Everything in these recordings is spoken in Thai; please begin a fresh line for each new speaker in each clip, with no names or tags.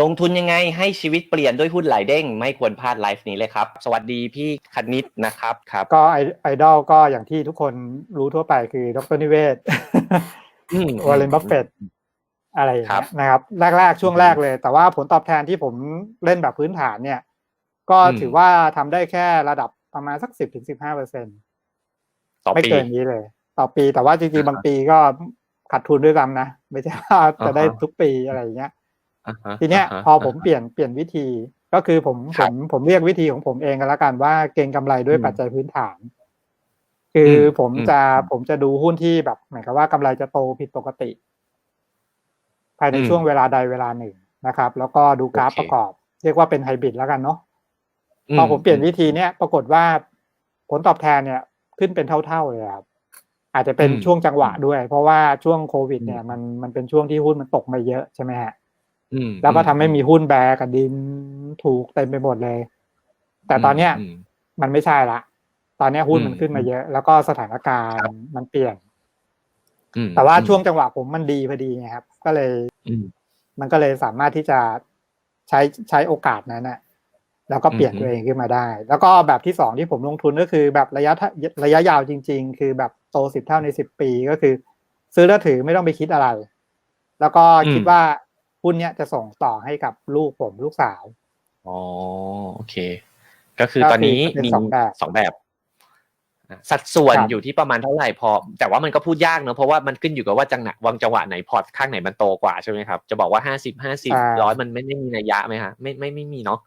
ลงทุนยังไงให้ชีวิตเปลี่ยนด้วยหุ้นหลายเด้ง ไม่ควรพลาดไลฟ์นี้เลยครับ สวัสดีพี่คณิตนะครับครับ
ก็ไอไอดอลก็อย่างที่ทุกคนรู้ทั่วไปคือดรนิเวศ
อืม
วอร์เรนบัฟเฟตอะไรอย่าง
ครั
เงี้
บ
ยนะครับ แรกๆ ช่วงแรกเลย แต่ว่าผลตอบแทนที่ผมเล่นแบบพื้นฐานเนี่ย ก็
อืม
ถือว่าทำได้แค่ระดับประมาณสักสิบถึงสิบห้าเปอร์เซ็น
ต่อ
ไม่
ปี
เกินนี้เลย ต่อปีแต่ว่าจริงๆ บางปีก็ขาดทุนด้วยซ้ำนะ ไม่ใช่ว่าจะได้
อ่าฮะ
ทุกปีอะไรอย่างเงี้ย
อ่าฮะ
ทีเนี้ยา
ฮะ
พอผมเปลี่ยนเปลี่ยนวิธีก็คือผม
ค
ผ
รับ
มผมเรียกวิธีของผมเองกันละกันว่าเก็งกำไรด้วย
อืม
ปัจจัยพื้นฐาน คืออ
ม
ผม
อืม
จะผมจะดูหุ้นที่แบบหมายความว่ากำไรจะโตผิดปกติ ภายใน
อืม
ช่วงเวลาใดเวลาหนึ่งนะครับ แล้วก็ดูกราฟ
โอเค
ประกอบ เรียกว่าเป็นไฮบริดแล้วกันเนาะพอผมเปลี่ยนวิธีเนี้ยปรากฏว่าผลตอบแทนเนี่ย ขึ้นเป็นเท่าๆเลยครับอาจจะเป็น
อืม
ช่วงจังหวะด้วย เพราะว่าช่วงโควิด
อืม
เนี่ยมันมันเป็นช่วงที่หุ้นมันตกมาเยอะใช่ไหมฮะ
อืม
แล้วก็ทำให้มีหุ้นแบกกับดินถูกเต็มไปหมดเลย แต่ตอนเนี้ย
ม
มันไม่ใช่ละ ตอนเนี้ยหุ้นมัน
อืม
ขึ้นมาเยอะ แล้วก็สถานการ
ครับ
ณ์มันเปลี่ยน
อืม
แต่ว่า
อืม
ช่วงจังหวะผมมันดีพอดีไงครับ ก็เลย
อืม
มันก็เลยสามารถที่จะใช้ใช้โอกาสนั้นนะแล้วก็เปลี่ยน
อืม
ตัวเองขึ้นมาได้ แล้วก็แบบที่สองที่ผมลงทุนก็คือแบบระยะทะระยะยาวจริง ๆ คือแบบโตสิบเท่าในสิบปีก็คือ ซื้อแล้วถือไม่ต้องไปคิดอะไร แล้วก็คิดว่า หุ้นเนี้ยจะส่งต่อให้กับลูกผมลูกสาว
อ๋อโอเค ก็คือ
ก็คือ
ตอนนี้
เป็น
มี
สองแบบ
สองแบบอะสัดส่วน
ครับ
อยู่ที่ประมาณเท่าไหร่พอ แต่ว่ามันก็พูดยากเนอะเพราะว่ามันขึ้นอยู่กับว่าจังหวะวางจังหวะไหนพอร์ตข้างไหนมันโตกว่าใช่ไหมครับ จะบอกว่าห้าสิบห้าสิบร้อยมันไม่ไม่มีนัยยะไหมฮะไม่ไม่ไม่มีเนาะ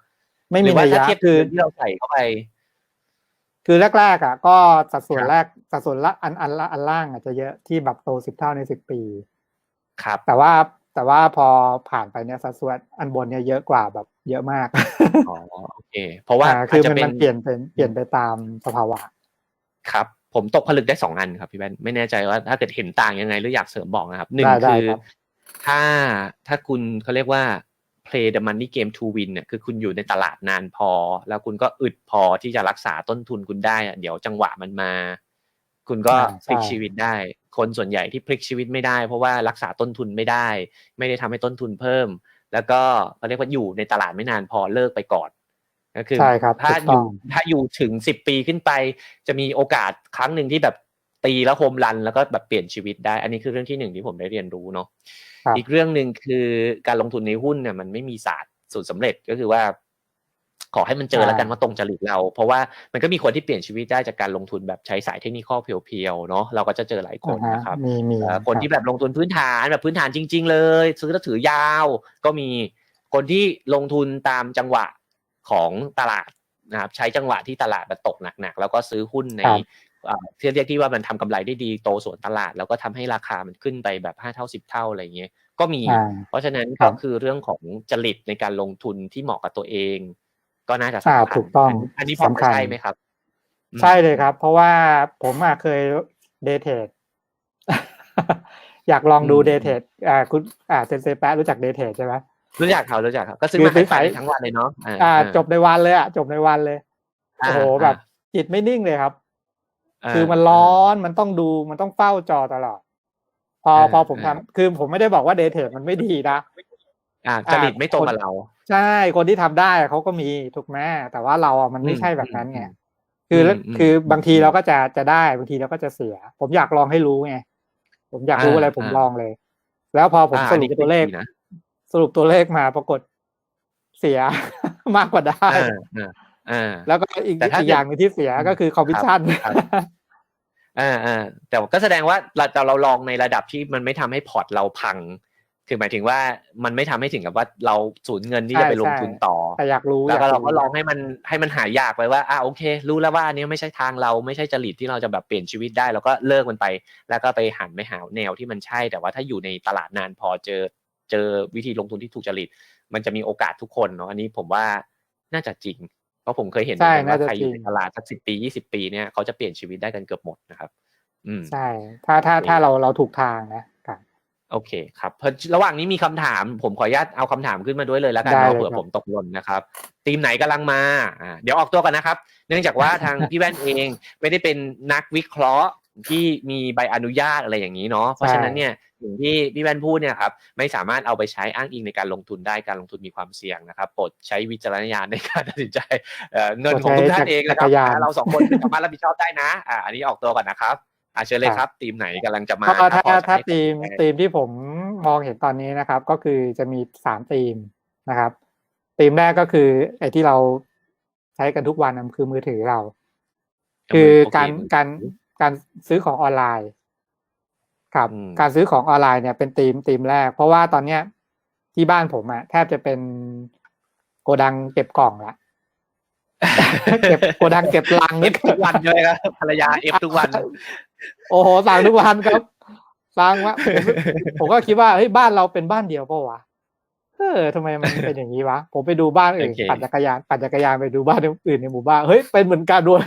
ไม่
ห
มี
รือว่า
นัย
ถ้ายะเทียบ
คือ
ที่เราใส่เข้าไป
คือแรกๆอะ ก็สัดส่วน
ครับ
แรกสัดส่วนละอันอันละอันล่างอาจจะเยอะที่แบบโตสิบเท่าในสิบปี
ครับ
แต่ว่า แต่ว่าพอผ่านไปเนี่ยสัดส่วนอันบนเนี่ยเยอะกว่าแบบเยอะมาก
อ๋อโอเค เพราะว่า
อ่า
อา
คื
จ
อ
จะ
มัน
เป็น
มันเปลี่ยนเป็นเปลี่ยนไปตามสภาวะ
ครับ ผมตกผลึกได้สองอันครับพี่แบนไม่แน่ใจว่าถ้าเกิดเห็นต่างยังไงหรืออยากเสริมบอกนะครับหนึ่ง
ได้ได้
คือ
ครับ
ถ้าถ้าคุณเขาเรียกว่า play the money game to win เนี่ยคือคุณอยู่ในตลาดนานพอ แล้วคุณก็อึดพอที่จะรักษาต้นทุนคุณได้อะเดี๋ยวจังหวะมันมา คุณก็
อ่า
พลิก
ใช่
ชีวิตได้ คนส่วนใหญ่ที่พลิกชีวิตไม่ได้ เพราะว่ารักษาต้นทุนไม่ได้ ไม่ได้ทำให้ต้นทุนเพิ่ม แล้วก็เขาเรียกว่าอยู่ในตลาดไม่นานพอเลิกไปก่อน ก็คือ
ใช่ครับ
ถ้า
ถูก
อ
ต้อยู่ง
ถ้าอยู่ถึงสิบปีขึ้นไป จะมีโอกาสครั้งหนึ่งที่แบบตีแล้วโฮมรันแล้วก็แบบเปลี่ยนชีวิตได้ อันนี้คือเรื่องที่หนึ่งที่ผมได้เรียนรู้เนาะ
ครับ
อีกเรื่องหนึ่งคือการลงทุนในหุ้นเนี่ยมันไม่มีศาสตร์สูตรสำเร็จก็คือว่า ขอให้มันเจอแล้วกันว่าตรงจริตเรา เพราะว่ามันก็มีคนที่เปลี่ยนชีวิตได้จากการลงทุนแบบใช้สายเทคนิคเพียวๆเนาะเราก็จะเจอหลายคน
อ่าฮะ
นะครับ
มีมี
เอ่อคนที่
รับ
แบบลงทุนพื้นฐานแบบพื้นฐานจริง ๆ เลย ซื้อแล้วถือยาว ก็มีคนที่ลงทุนตามจังหวะของตลาดนะครับใช้จังหวะที่ตลาดมันตกหนักๆแล้วก็ซื้อหุ้นใน
ครับ
เอ่อที่เรียกที่ว่ามันทำกำไรได้ดีโตสวนตลาด แล้วก็ทำให้ราคามันขึ้นไปแบบห้าเท่าสิบเท่าอะไรอย่างเงี้ยก็มี
อ่า
เพราะฉะนั้น
ครั
ก็
บ
คือเรื่องของจริตในการลงทุนที่เหมาะกับตัวเอง ก็น่าจะ
อ่า
สำคัญ
ถูกต้อง
นอันนี้ผม
สำคัญ
ใช่ไหมครับอืม
ใช่เลยครับ เพราะว่าผมอะเคยเดทเทดอยากลองดู
อืม
เดทเทดอ่าคุณอ่าเซนเซแปะรู้จักเดทเทดใช่ไหม
รู้จักเขารู้จักครับก็ซื้อ
คือ
มา
ซื้
ขาย
อ
ไป
ขาย
ทั้งวันเลยเนาะอ่า
อ่า
อ่า
จบในวันเลยอะจบในวันเลย
อ่า
โอ้โห
อ่า
แบบ จิตไม่นิ่งเลยครับาคือมันร้อนมันต้องดูมันต้องเฝ้าจอตลอด พอ
อ่า
พอผมทำ
อ่า
คือผมไม่ได้บอกว่าเดทเทรดมันไม่ดีนะ
อ่าจริตไม่ตรงกับเรา
ใช่คนที่ทำได้เขาก็มีถูกไหมแต่ว่าเราอะมันไม่
อืม
ใช่แบบนั้นไง
อืม
คืออ
มอืม
คือบางทีเราก็จะจะได้บางทีเราก็จะเสีย ผมอยากลองให้รู้ไงผมอยากรู้
อ่า
อะไรผม
อ่า
ลองเลย แล้วพอผม
อ่า
ส
อัน
รุ
นี้
ป
ก็เป็น
ตัวเลข
ดีนะ
สรุปตัวเลขมาปรากฏเสียมากกว่าได้
อ่าอ่าอ่า
แล้วก็อีก
แต่ถ้า
อีกอย่างหนึงที่เสียก็คือคอมมิชชั่น
ครับอ่าอ่าแต่ก็แสดงว่าเราเราเราลองในระดับที่มันไม่ทำให้พอร์ตเราพัง คือหมายถึงว่ามันไม่ทำให้ถึงกับว่าเราสูญเงินที่
ใช่
จะไปลง
ใช่
ทุนต่อ
แต่อยากรู้
แล้วก็
ย
เราก็ลองให้มันให้มันหายากไปว่าอ่าโอเค รู้แล้วว่าอันนี้ไม่ใช่ทางเราไม่ใช่จริตที่เราจะแบบเปลี่ยนชีวิตได้เราก็เลิกมันไป แล้วก็ไปหันไปหาแนวที่มันใช่ แต่ว่าถ้าอยู่ในตลาดนานพอเจอเจอวิธีลงทุนที่ถูกจริต มันจะมีโอกาสทุกคนเนาะอันนี้ผมว่าน่าจะจริง เพราะผมเคยเห็นเหมือนกัน
ใช่
ว่า
น่าจะ
ใครอยู่
จริ
ใน
ง
ตลาดสักสิบปียี่สิบปีเนี่ยเขาจะเปลี่ยนชีวิตได้กันเกือบหมดนะครับอืม
ใช่ถ้าถ้าถ้าเราเราถูกทางนะครับ
โอเคครับเพราะระหว่างนี้มีคำถาม ผมขออนุญาตเอาคำถามขึ้นมาด้วยเลยแล้วกัน
ได้
เนาะ
เลย
เผื่อ
ครับ
ผมตกหล่นนะครับทีมไหนกำลังมาอ่าเดี๋ยวออกตัวกันนะครับ เนื่องจากว่าทางพี่แว่นเองไม่ได้เป็นนักวิเคราะห์ที่มีใบอนุญาตอะไรอย่างนี้เนาะเพราะฉะนั้นเนี่ยอย่างที่พี่แว่นพูดเนี่ยครับไม่สามารถเอาไปใช้อ้างอิงในการลงทุนได้การลงทุนมีความเสี่ยงนะครับโปรดใช้วิจารณญาณในการตัดสินใจเอ่อเงินของทุกท่านเองนะครับ
จักรยาน
เราสองคนไม่สามารถรับผิดชอบได้นะอ่าอันนี้ออกตัวก่อนนะครับ อ่าเชิญเลยครับทีมไหนกำลังจะมา
ก็ถ้า
พอจะ
ถ้า
ให้
ทีม
คำแนะนำ
ทีมที่ผมมองเห็นตอนนี้นะครับ ก็คือจะมีสามทีมนะครับทีมแรกก็คือไอ้ที่เราใช้กันทุกวันนะคือมือถือเรา คือการการการซื้อของออนไลน์ครับ
อืม
การซื้อของออนไลน์เนี่ยเป็นทีมทีมแรก เพราะว่าตอนเนี้ยที่บ้านผมอะแทบจะเป็นโกดังเก็บกล่องละเก็บโกดังเก็บลัง
เอ
นี่
ฟทุกวันเลยครับภรรยาเอฟทุกวัน
โอ้โหสั่งทุกวันครับสั่งว่าผมผมก็คิดว่าเฮ้ยบ้านเราเป็นบ้านเดียวเปล่าวะเออทำไมมันเป็นอย่างนี้วะ ผมไปดูบ้านอื่น
โอเค
ปั่นจักรยานปั่นจักรยานไปดูบ้านอื่นในหมู่บ้านเฮ้ยเป็นเหมือนกันด้วย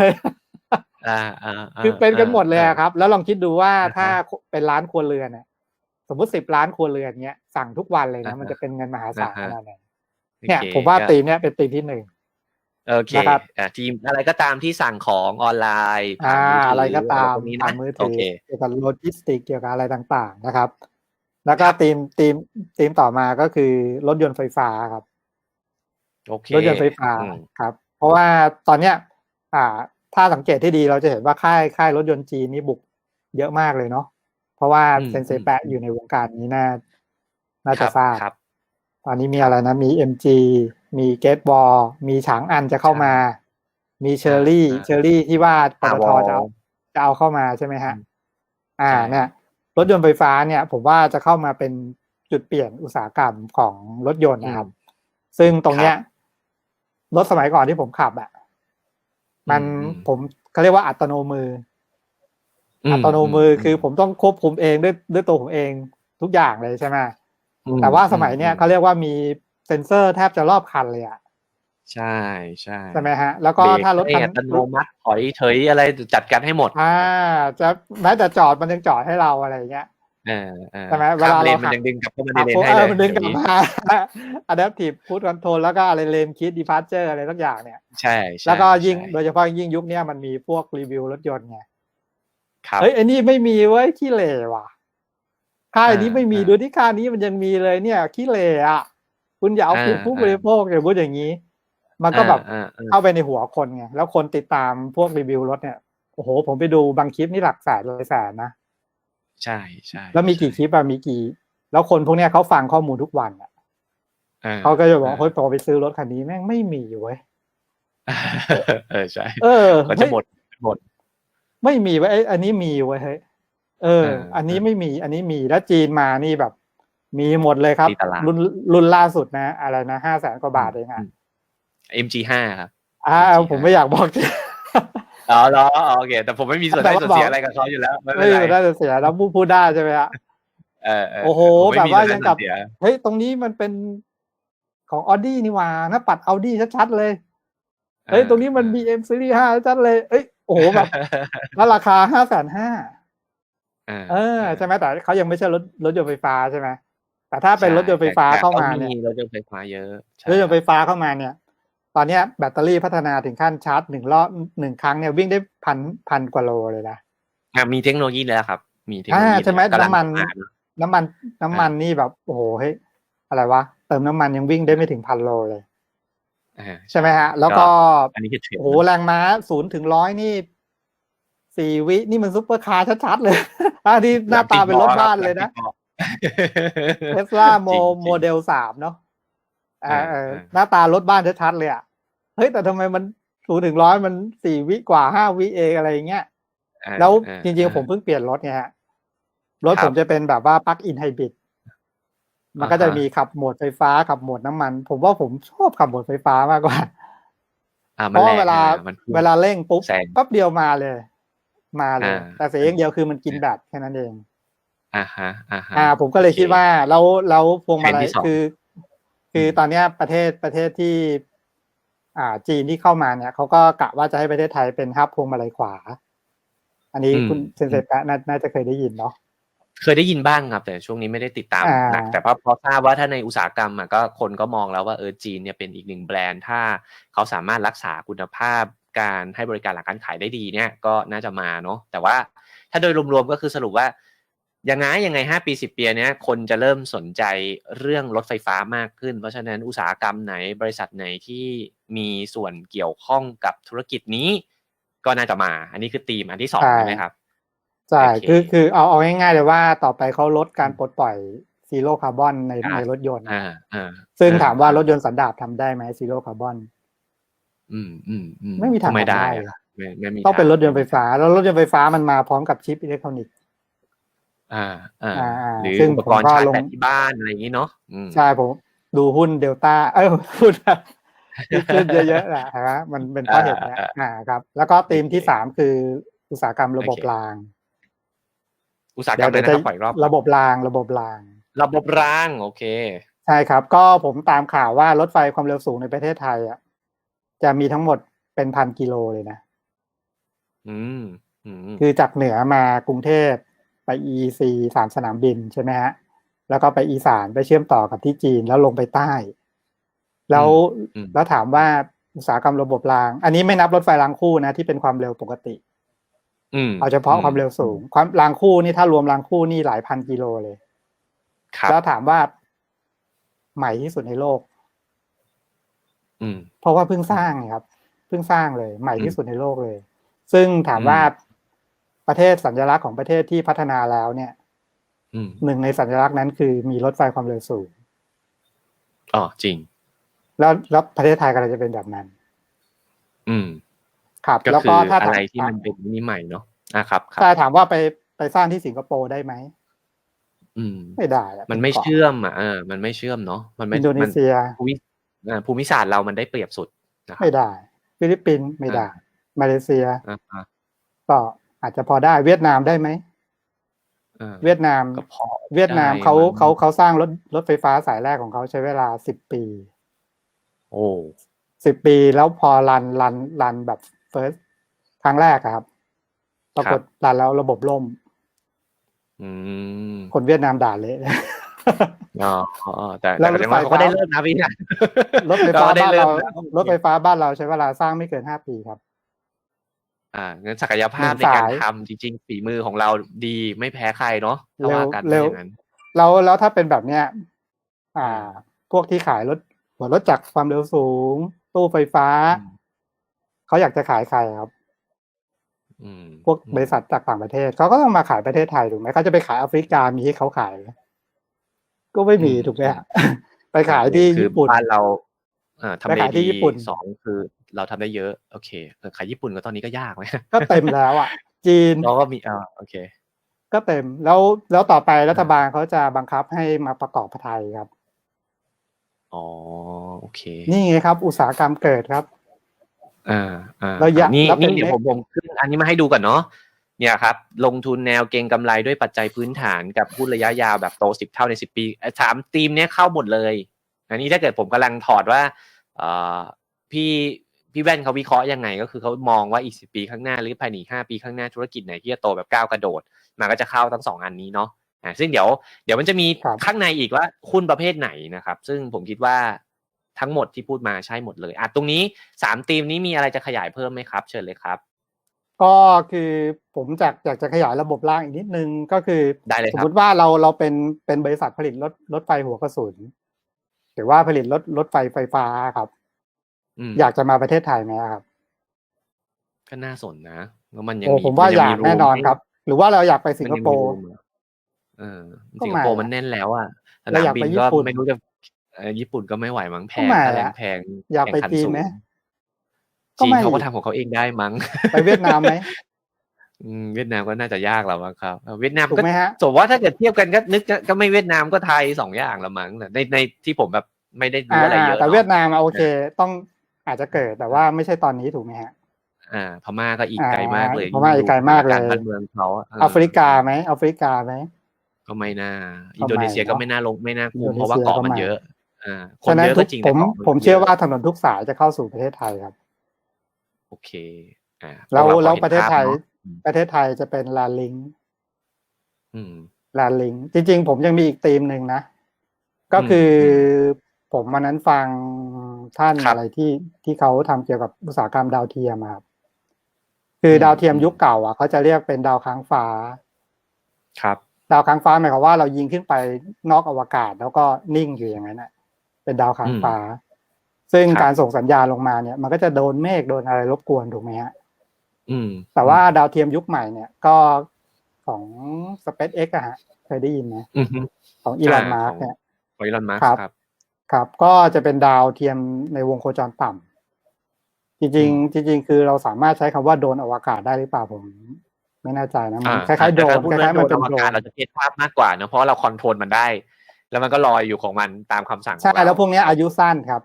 อ่าอ่าา
คือเป็นกันหมดเลยอะาครับ แล้วลองคิดดูว่า
อ่าฮะ
ถ้าเป็นร้านครัวเรือนเนี่ยสมมติสิบล้านครัวเรือนเนี้ยสั่งทุกวันเลยนะ
อ่าฮะ
มันจะเป็นเงินมหาศาล
อ่า
ข
ฮะ
นาดไหนเนี่ย
โอค
ผมว่า
ก็
ตีมเนี้ยเป็นตีมที่หนึ่ง
โอเค
นะครับ
อ่าทีมอะไรก็ตามที่สั่งของออนไลน์ผ่
อ่าน
มืถื
อะไรก็ตาม
พวกนี้
ทา
นะ
งมือ
โอ
ถือ
เค
เกี่ยวกับโลจิสติกเกี่ยวกับอะไรต่างๆนะครับ แล้วก็
ครับ
ตีมตีมตีมต่อมาก็คือรถยนต์ไฟฟ้าครับ
โอเค
รถยนต์ไฟฟ้า
อืม
ครับ เพราะว่าตอนเนี้ย อ่า ถ้าสังเกตที่ดีเราจะเห็นว่าค่ายค่ายรถยนต์จีนนี่บุกเยอะมากเลยเนาะเพราะว่า
อืม
เซนเซ
อืม
แปะอยู่ในวงการนี้น่าน่า
ค
จะ
รับ
ทราบ
ครับ
ตอนนี้มีอะไรนะมี MG มีเกตบอลมีฉางอันจะเข้ามา มีเชอร์รี่
อ่า
เชอร์รี่ที่ว่าปต
อ่า
ท
วอล
จะเอาจะเอาเข้ามาใช่ไหมฮะ
อืม
อ่า
ใช่
เนี่ยรถยนต์ไฟฟ้าเนี่ย ผมว่าจะเข้ามาเป็นจุดเปลี่ยนอุตสาหกรรมของรถยนต์นะครับ ซึ่งตรงเนี้ยรถสมัยก่อนที่ผมขับอะมัน
อืม
ผมเขาเรียกว่าอัตโนมืออ
ม
อัตโนมือคือผมต้องควบคุมเองด้วยด้วยตัวผมเองทุกอย่างเลยใช่ไหม
อืม
แต่ว่าสมัยเนี้ย
อื
เขาเรียกว่ามี เซ็นเซอร์แทบจะรอบคันเลยอะ
ใช่ใช่
ใช่ไหมฮะ แล้วก็
เบรก
ถ้ารถ
ให้
คัน
อัตโนมัติถอยเฉยอะไรจัดการให้หมด
อ่า จะแม้แต่จอดมันยังจอดให้เราอะไรอย่างเงี้ย
เออเออ
ใช่ไหมเว
ข้า
ลาม
เลน
เรา
มัน
หัก
ยังดึงกลับเข้ามาใน
อะ
เลน
ผม
ให้
เอ
เล
อยมันดึงกลับ
เดี๋ยวนี้
มา adaptive cruise control แล้วก็อะไรเลนคิด departure อะไรสักอย่างเนี่ย
ใช่ใช่
แล้วก็ยิ่ง
ใช่
โดยเฉพาะยิ่งยุคเนี้ยมันมีพวกรีวิวรถยนต์ไง
ครับ
เฮ้ยไอ้นี่ไม่มีเว้ยขี้เหร่ว่ะค่ายนี้
อ่า
ไม่มี
อ่า
ดูที่ค่ายนี้มันยังมีเลยเนี่ยขี้เหร่อะ คุณอย่าเอา
อ่า
ผิดผู้
อ่า
บริโภคอย่าพูดอย่างนี้ มันก็แบบ
อ่าอ่า
เข้าไปในหัวคนไงแล้วคนติดตามพวกรีวิวรถเนี่ยโอ้โห ผมไปดูบางคลิปนี่หลักแสนเลยแสนนะ
ใช่ใช่
แล้วมีกี่คลิปอะมีกี่ แล้วคนพวกเนี้ยเขาฟังข้อมูลทุกวันอะ
อ่
เขาก็จะบอกเฮ้ยพอไปซื้อรถคันนี้แม่งไม่มีเว้ย
เออใช่
เออ
ก็จะหมดหมด
ไม่มีเว้ยไอ้อันนี้มีเว้ยเฮ้ยเออ
เออ
อันนี้ไม่มี อันนี้มีแล้วจีนมานี่แบบ มีหมดเลยครับ
ที่ตลาด
รุ่นรุ่นล่าสุดนะ อะไรนะห้าแสนกว่าบาทเองอะ
MG5 ครับ
อ่า
จริงๆ
ผมไม่อยากบอก
อ๋อเหรออ๋อโอเค แต่ผมไม่มีส่วนได้
แต่ว่า
ส่วนเสียอะไรกับเขาอยู่แล้ว ไม่
ไม่
เป็นไร
ได้จะเสียแล้วพูดพูดได้ใช่ไหมฮะ
เออเโอ้
โห
ผมไม่มี
แบบว่า
ส่นได้
ยังกับ
ส่วนเสีย
เฮ้ยตรงนี้มันเป็นของออดี้นี่หว่านะปัดออดี้ชัดๆเลยเฮ้ยตรงนี้มัน BM Series 5ชัดเลยเอ้ยโอ้โหแบบแล้วราคาห้าแสนห้าเออใช่ไหมแต่เขายังไม่ใช่รถรถยนต์ไฟฟ้าใช่ไหม แต่ถ้าเป็นรถยนต์ไฟฟ้าเข้ามาเนี่ย
รถยนต์ไฟฟ้าเยอะใช่
รถยนต์ไฟฟ้าเข้ามาเนี่ย ตอนเนี้ยแบตเตอรี่พัฒนาถึงขั้นชาร์จหนึ่งรอบหนึ่งครั้งเนี่ยวิ่งได้พันพันกว่าโลเลยนะ
อะมีเทคโนโลยีแล้วครับ มีเทคโนโลยี
อ่าใช่ไหม
กำลัง
น้ำมัน
มาเนอะ
น้ำมันน้ำมันนี่แบบโอ้โหเฮ้ยอะไรวะเติมน้ำมันยังวิ่งได้ไม่ถึงพันโลเลย
อ่า
ใช่ไหมฮะ แล้วก็
อันนี้คือเทรนด์
โอ้โหแรงม้าศูนย์ถึงร้อยนี่สี่วินี่มันซุปเปอร์คาร์ชัดๆเลยอ่าที่หน้าตาเป็นรถบ้านเลยนะ เทสลาโม
จริงๆ
โมเดลสามเนาะอ่า
อ่า
เออ
อ่า
หน้าตารถบ้านชัดๆเลยอะ เฮ้ย แต่ทำไมมันศูนย์ถึงร้อยมันสี่วิกว่าห้าวิเองอะไรอย่างเงี้ย
อ่า
แล้ว
อ่า
จริงๆผมเพิ่งเปลี่ยนรถไงฮะ รถ
ครับ
ผมจะเป็นแบบว่าปลั๊กอินไฮบริด มันก็จะ
อ่าฮะ
มีขับโหมดไฟฟ้าขับโหมดน้ำมัน ผมว่าผมชอบขับโหมดไฟฟ้ามากกว่า
อ่า
เพ
มัน
ราะ
แร
ว่างเวลา
อะมันพุ่ง
เวลาเร่งปุ๊บ
แซง
แป๊บเดียวมาเลย มาเลย
อ่า
แต่เสียอย่างเดียวคือมันกินแบตแค่นั้นเอง
อ่าฮะอ่าฮะ
อ่า ผมก็เลยคิดว่าแล้วแล้วพวงมาลั
เทรนด์
ย
ที่สอง
คือ คือตอนเนี้ยประเทศประเทศที่ อ่าจีนที่เข้ามาเนี่ยเขาก็กะว่าจะให้ประเทศไทยเป็นฮับพวงมาลัยขวา อันนี้
อืม
คุณเซนเซปะน่าน่าจะเคยได้ยินเนาะ
เคยได้ยินบ้างครับ แต่ช่วงนี้ไม่ได้ติดตาม
อ่า
หนักแต่พอพอทราบว่าถ้าในอุตสาหกรรมอะก็คนก็มองแล้วว่าเออจีนเนี่ยเป็นอีกหนึ่งแบรนด์ถ้าเขาสามารถรักษาคุณภาพการให้บริการหลังการขายได้ดีเนี่ยก็น่าจะมาเนาะแต่ว่าถ้าโดยรวมๆก็คือสรุปว่า ยังไงยังไงห้าปีสิบปีเนี้ยคนจะเริ่มสนใจเรื่องรถไฟฟ้ามากขึ้น เพราะฉะนั้นอุตสาหกรรมไหนบริษัทไหนที่มีส่วนเกี่ยวข้องกับธุรกิจนี้ ก็น่าจะมา อันนี้คือธีมอันที่สอง
ใช่
ใช่ไหมครับ
ใช่
โอเค
คือคือเอาเอาง่ายๆเลยว่าต่อไปเขาลดการปลดปล่อยซีโร่คาร์บอนใน
อ่า
ในรถยนต์
อ่าอ่า
ซึ่ง
อ่า
ถามว่ารถยนต์สันดาปทำได้ไหมซีโร่คาร์บอน
อืมอืมอืม
ไม่มีทาง
ทำไม่ได้
ทำได้
อะไม่ไม่มี
ต้องเป็น
ทาง
รถยนต์ไฟฟ้า แล้วรถยนต์ไฟฟ้ามันมาพร้อมกับชิปอิเล็กทรอนิกส์
อ่าอ่า
อ่าอ่า
หรือ
ซึ่ง
อุปกรณ์
ผมก็
ชาร์จ
ลง
แบตที่บ้านอะไรอย่างนี้เนาะอืม
ใช่ผมดูหุ้นเดลต้า เอ้ยหุ้นที่ขึ้นเยอะๆแหละฮะมันเป็นเพราะเหตุเนี้ยอ่าครับ แล้วก็ธีมที่สามคืออุตสาหกรรมระบบราง
อุตสาหกรรมเลยนะครับปล่อยรอบ
ระบบรางระบบราง
ระบบรางโอเค
ใช่ครับ ก็ผมตามข่าวว่ารถไฟความเร็วสูงในประเทศไทยอะจะมีทั้งหมดเป็นพันกิโลเลยนะ
อืมอืม
คือจากเหนือมากรุงเทพไป EEC สามสนามบินใช่ไหมฮะแล้วก็ไปอีสานไปเชื่อมต่อกับที่จีนแล้วลงไปใต้ แล้ว
อืม
แล้วถามว่าอุตสาหกรรมระบบราง อันนี้ไม่นับรถไฟรางคู่นะที่เป็นความเร็วปกติ
อืม
เอาเฉพาะความเร็วสูง ความรางคู่นี่ถ้ารวมรางคู่นี่หลายพันกิโลเลย
ครับ
แล้วถามว่าใหม่ที่สุดในโลก
อืม
เพราะว่าเพิ่งสร้างไงครับ เพิ่งสร้างเลย ใหม่
อืม
ที่สุดในโลกเลย ซึ่งถาม
อืม
ว่า ประเทศสัญลักษณ์ของประเทศที่พัฒนาแล้วเนี่ย
อืม
หนึ่งในสัญลักษณ์นั้นคือมีรถไฟความเร็วสูง
อ๋อจริง
แล้วแล้วประเทศไทยก็เลยจะเป็นแบบนั้น
อืม
ครับ
ก็
แล้ว
คื
ก็
อ
ถ้า
อะ
ถาม
ไรที่มันเป็นนี่ใหม่เนาะอะครับครั
ถ้า
บ
ถามว่าไปไปสร้างที่สิงคโปร์ได้ไหม
อืม
ไม่ได้อะ
มันไม่
ป็กาะ
เชื่อมอะเออมันไม่เชื่อมเนาะมันไม่
อินโดนีเซีย
มันภูมิอ่าภูมิศาสตร์เรามันได้เปรียบสุดนะครับ
ไม่ได้ ฟิลิปปินส์ไม่ได้ มาเลเซีย
อ่าอ่า
ก็ อาจจะพอได้เวียดนามได้ไหม
อ่า
เวียดนาม
ก็พอ
เวียดนาม
ได้
เขา
มั้ง
เขาเขาสร้างรถรถไฟฟ้าสายแรกของเขาใช้เวลาสิบปี
โอ้
สิบปีแล้วพอรันรันรันแบบเฟิร์สครั้งแรกอะครับ ปรากฏรันแล้วระบบล่ม
อืม
คนเวียดนามด่าเละ
อ๋ออ๋อแต่
แล้
แต่
ว
ก็ยังว่า
รถไฟ
เขาก็ได้
ฟ้า
เริ่มนะพี่นะ
รถไฟฟ้า
ก็ได้
บ้าน
เริ่
เรา
มแล้ว
รถไฟฟ้าบ้านเราใช้เวลาสร้างไม่เกินห้าปีครับ
อ่างั้นศักยภาพ
หนึ่
ใน
ง
การ
สาย
ทำจริง ๆ ฝีมือของเราดีไม่แพ้ใครเนาะถ้า
เร็ว
ว่ากัน
เร็ว
อย่างนั้น
แล้วแล้วถ้าเป็นแบบเนี้ยอ่า พวกที่ขายรถหัวรถจักรความเร็วสูง ตู้ไฟฟ้า
อืม
เขาอยากจะขายใครครับ
อืม
พวกบริษัทจากต่างประเทศเขาก็ต้องมาขายประเทศไทยถูกไหมเขาจะไปขายแอฟริกามีให้เขาขายไหมก็ไม่มีถูกไหมฮะไปขายที่
คือ
ญี่ปุ่น
บ้านเราเอ่อทำ
ไป
เล
ขายที่
ดี
ญี่ปุ่น
สองคือ เราทำได้เยอะโอเคเออขายญี่ปุ่นก็ตอนนี้ก็ยากไหม
ก็เต็มแล้วอะ จีน
เราก็มีอ่าโอเค
ก็เต็มแล้วแล้วต่อไปรัฐบาลเขาจะบังคับให้มาประกอบไทยครับ
อ๋อโอเค
นี่ไงครับ อุตสาหกรรมเกิดครับ
อ่าอ่า
แล้วอยาก
นี่
แล้วเป็น
นี่เดี๋ยว
เม็ด
ผมผมขึ้นอันนี้มาให้ดูก่อนเนาะเนี่ยครับ ลงทุนแนวเก็งกำไรด้วยปัจจัยพื้นฐานกับหุ้นระยะยาวแบบโตสิบเท่าในสิบปีเอ่อถามทีมเนี้ยเข้าหมดเลย อันนี้ถ้าเกิดผมกำลังถอดว่าเอ่อพี่ พี่แว่นเขาวิเคราะห์ยังไง ก็คือเขามองว่าอีกสิปีข้างหน้าหรือภายในห้าปีข้างหน้าธุรกิจไหนที่จะโตแบบก้าวกระโดด มันก็จะเข้าทั้งสองอันนี้เนาะอ่าซึ่งเดี๋ยวเดี๋ยวมันจะมี
ครับ
ข้างในอีกว่าหุ้นประเภทไหนนะครับ ซึ่งผมคิดว่าทั้งหมดที่พูดมาใช่หมดเลยอะตรงนี้สามทีมนี้มีอะไรจะขยายเพิ่มไหมครับ เชิญเลยครับ
ก็คือผมจากอยากจะขยายระบบรางอีกนิดนึงก็คือ
ได้เลย
สม
ครับ
มติว่าเราเราเป็นเป็นบริษัทผลิตรถรถไฟหัวกระสุนหรือว่าผลิตรถรถไฟไฟฟ้าครับ
ม
อยากจะมาประเทศไทยไหมครับ
ก็น่าสนนะแล้วมันยัง
โอ้
มี
ผมว่า
ยั
องยาก
มี
แน่นอนครับ หรือว่าเราอยากไปสิงคโปร์
มันยังมี room อะเออ
ก็
สิงค
มา
โปร์มันแน่นแล้วอะส
เรา
นาม
อยาก
บิ
ไป
น
ญี่
ก็
ปุ่น
ไม่รู้จะเอ่อญี่ปุ่นก็ไม่ไหวมั้งแพง
ก็มา
ค่าแร
ละ
งแพง
อยากไป
แข่งขั
จีน
สูง
ไหมก็
จีน
ไม่
เขาก็ทำของเขาเองได้มั้ง
ไปเวียดนามไหม
อืมเวียดนามก็น่าจะยากแล้วมั้งครับเออเวียดนาม
ถูก
ก็
ไหมฮะ
สมมติว่าถ้าเกิดเทียบกันก็นึกก็ก็ไม่เวียดนามก็ไทยสองอย่างละมั้งแต่ในในที่ผมแบบไม่ได้รู้อะไรเยอะ
แต่
เนาะ
เวียดนามอะโอเค ต้อง อาจจะเกิดแต่ว่าไม่ใช่ตอนนี้ถูกไหมฮะ
อ่า พม่าก็อีกไกลมากเลย
อ่าพม่าอีกไกลมากเลย
รบ้านเมืองเขาะเแอ
ฟริกาไหมแอฟริกาไหม
ก็ไม่น่า
ก็ไม่
อินโดนีเซียก็
เนอะ
ไม่น่าลงไม่น่าคุม
อินโดนีเซีย
เพราะว่าเกาะมัน
ก็ไม่
เยอะ อ่าคน
ฉะนั้น
เยอะ
ทุ
ก็
ก
จริง
ผ
แต่
ม
เกาะน
ผมเชื่อ
ยะ
ว่าถนนทุกสายจะเข้าสู่ประเทศไทยครับ
โอเค อ่า
แล้ว
พา
แล้ว
พอห็น
ประเทศไทย
ภาพเนอะ
ประเทศไทยจะเป็นลาลิง
อืม
ลาลิงจริง ๆ ผมยังมีอีกธีมหนึ่งนะ ก็คืออผมวันนั้นฟัง ท่าน
ครับ
อะไรที่ที่เขาทำเกี่ยวกับอุตสาหกรรมดาวเทียมอะครับคืออ
ม
ดาวเทียมยุคเก่า อะเขาจะเรียกเป็นดาวค้างฟ้า
ครับ
ดาวค้างฟ้าหมายความว่าเรายิงขึ้นไปนอกอวกาศ แล้วก็นิ่งอยู่อย่างนั้นน่ะ เป็นดาวค้างฟ้า ซึ่ง
ครับ
การส่งสัญญาณลงมาเนี่ย มันก็จะโดนเมฆโดนอะไรรบกวนถูกไหมฮะ
อืม
แต่ว่าดาวเทียมยุคใหม่เนี่ยก็ของ SpaceX อะฮะเคยได้ยินไหม
อือฮึ
ของอีลอน
อ่า
มาร์
ของ
เนี่ย
ของอีลอนมาร์
ครับ
ครับ
ครับ ก็จะเป็นดาวเทียมในวงโคจรต่ำจริง ๆ จริง ๆ คือเราสามารถใช้คำว่าโดรนอวกาศได้หรือเปล่าผม ไม่แน่ใจนะมัน
อ่า
คล้ายๆโดร
แต่
น
ถ้พูด
คล้ายๆ
เรื่
มั
อนง
เป็น
โดร
โดร
อวกาศ
น
เราจะเก็ตภาพมากกว่าเนอะเพราะเราคอนโทรลมันได้ แล้วมันก็ลอยอยู่ของมันตามคำสั่งของ
ใช่
เรา
แล้วพวกเนี้ยอายุสั้นครับ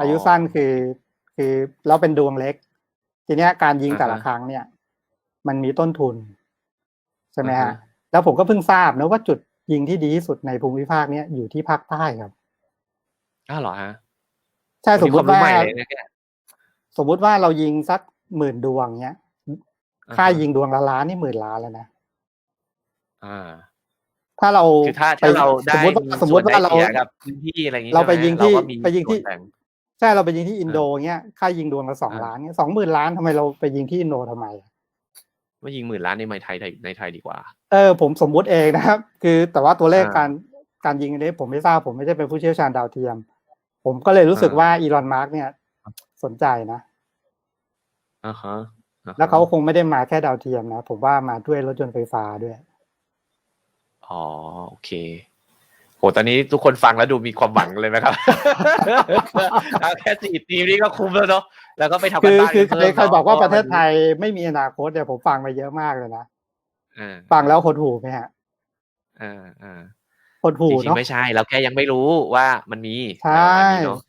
อายุสั้นคือ คือเราเป็นดวงเล็ก ทีเนี้ยการยิง
อ่าฮะ
แต่ละครั้งเนี่ย มันมีต้นทุนใช่ไหม
อ่า
ฮะ
ฮะ
แล้วผมก็เพิ่งทราบนะว่าจุดยิงที่ดีที่สุดในภูมิภาคเนี้ยอยู่ที่ภาคใต้ครับ
อ้าวเหรอฮะ
ใช่สมม
อัน
ติ
นี้คว
ว่า
รู้ใหม่เลยนะเนี่ย
สมมุติว่าเรายิงสักหมื่นดวงเนี้ย
อ่าฮะ
ค่ายิงดวงละล้านนี่หมื่นล้านแล้วนะ
อ่า
ถ้าเรา
คือถ้าถ้าเราได้
สมมติว่าสมมติว่าเรา
ส่นได้สียกับพื้นที่อะไรอย่างงี้
เราไป
ใช่หม
ยิงที่
เราก็มี
ไปยิงที่
ส่วนแบ่ง
ใช่เราไปยิงที่อินโดเงี้ยค่ายิงดวงละสอง
อ่า
ล้านเงี้ยสองหมื่นล้านทำไมเราไปยิงที่อินโดทำไม
ว่ายิงหมื่นล้านในไทยในไทยดีกว่า
เออ ผมสมมุติเองนะครับ คือแต่ว่าตัวเลข
อ่า
การการยิงอันนี้ผมไม่ทราบผมไม่ใช่เป็นผู้เชี่ยวชาญดาวเทียม ผมก็เลยรู้สึก
อ่า
ว่าอีลอนมาร์กเนี่ย สนใจนะ
อ่าฮะอ่ฮะ
แล้วเขาคงไม่ได้มาแค่ดาวเทียมนะ ผมว่ามาด้วยรถยนต์ไฟฟ้าด้วย
อ๋อ โอเคโหตอนนี้ทุกคนฟังแล้วดูมีความหวังเลยไหมครับเอาแค่สี่ทีมนี้ก็คุ้มแล้วเนาะแล้วก็ไปทำ
คื
กัน
อ
บ้าน
คือ
กัน
ใคร
เพิ่ม
ใคร
นา
บอกว่า
พ
ประเทศไทยไม่มีอนาคตเนี่ยผมฟังมาเยอะมากเลยนะ
อ่า
ฟังแล้วหดหูไหมฮะ
อ่าอ่า
หดหู
จริง
เนาะ
ๆไม่ใช่เราแค่ยังไม่รู้ว่ามันมี
ใช่
ประมาณนี้เนอะ